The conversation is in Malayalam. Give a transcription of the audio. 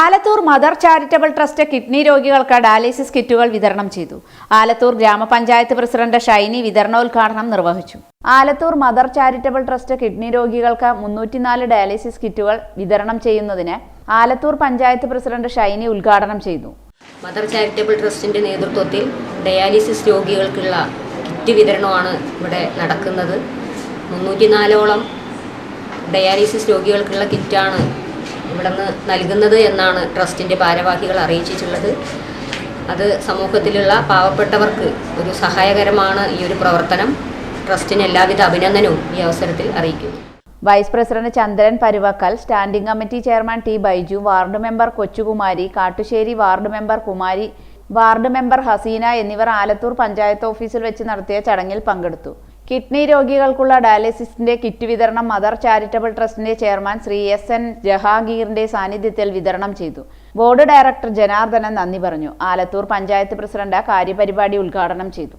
Alathur mother charitable trust kidney രോഗികൾക്ക് ഡയാലിസിസ് കിറ്റുകൾ വിതരണം ചെയ്തു. ആലത്തൂർ ഗ്രാമപഞ്ചായത്ത് പ്രസിഡന്റ് ഷൈനി വിതരണോദ്ഘാടനം നിർവഹിച്ചു. Alathur mother charitable trust kidney രോഗികൾക്ക് മുന്നൂറ്റിനാല് ഡയാലിസിസ് കിറ്റുകൾ വിതരണം ചെയ്യുന്നതിന് ആലത്തൂർ പഞ്ചായത്ത് പ്രസിഡന്റ് ഷൈനി ഉദ്ഘാടനം ചെയ്തു. മദർ ചാരിറ്റബിൾ ട്രസ്റ്റിന്റെ നേതൃത്വത്തിൽ ഡയാലിസിസ് രോഗികൾക്കുള്ള കിറ്റ് വിതരണമാണ് ഇവിടെ നടക്കുന്നത്. മുന്നൂറ്റിനാലോളം ഡയാലിസിസ് രോഗികൾക്കുള്ള കിറ്റാണ് ഇവിടെ നിന്ന് നൽകുന്നത് എന്നാണ് ട്രസ്റ്റിന്റെ ഭാരവാഹികൾ അറിയിച്ചിട്ടുള്ളത്. അത് സമൂഹത്തിലുള്ള പാവപ്പെട്ടവർക്ക് ഒരു സഹായകരമാണ് ഈ ഒരു പ്രവർത്തനം. ട്രസ്റ്റിന് എല്ലാവിധ അഭിനന്ദനവും ഈ അവസരത്തിൽ അറിയിക്കുന്നു. Vice president Chandran Paruvakkal standing committee chairman T Baiju ward member Kochukumari Kattussery ward member Kumari ward member Haseena എന്നിവർ ആലത്തൂർ പഞ്ചായത്ത് ഓഫീസിൽ വെച്ച് നടത്തിയ ചടങ്ങിൽ പങ്കെടുത്തു. കിഡ്നി രോഗികൾക്കുള്ള ഡയാലിസിസിന്റെ കിറ്റ് വിതരണം മദർ ചാരിറ്റബിൾ ട്രസ്റ്റിന്റെ ചെയർമാൻ ശ്രീ എസ് എൻ ജഹാംഗീറിന്റെ സാന്നിധ്യത്തിൽ വിതരണം ചെയ്തു. ബോർഡ് ഡയറക്ടർ ജനാർദ്ദനൻ നന്ദി പറഞ്ഞു. ആലത്തൂർ പഞ്ചായത്ത് പ്രസിഡന്റ് കാര്യപരിപാടി ഉദ്ഘാടനം ചെയ്തു.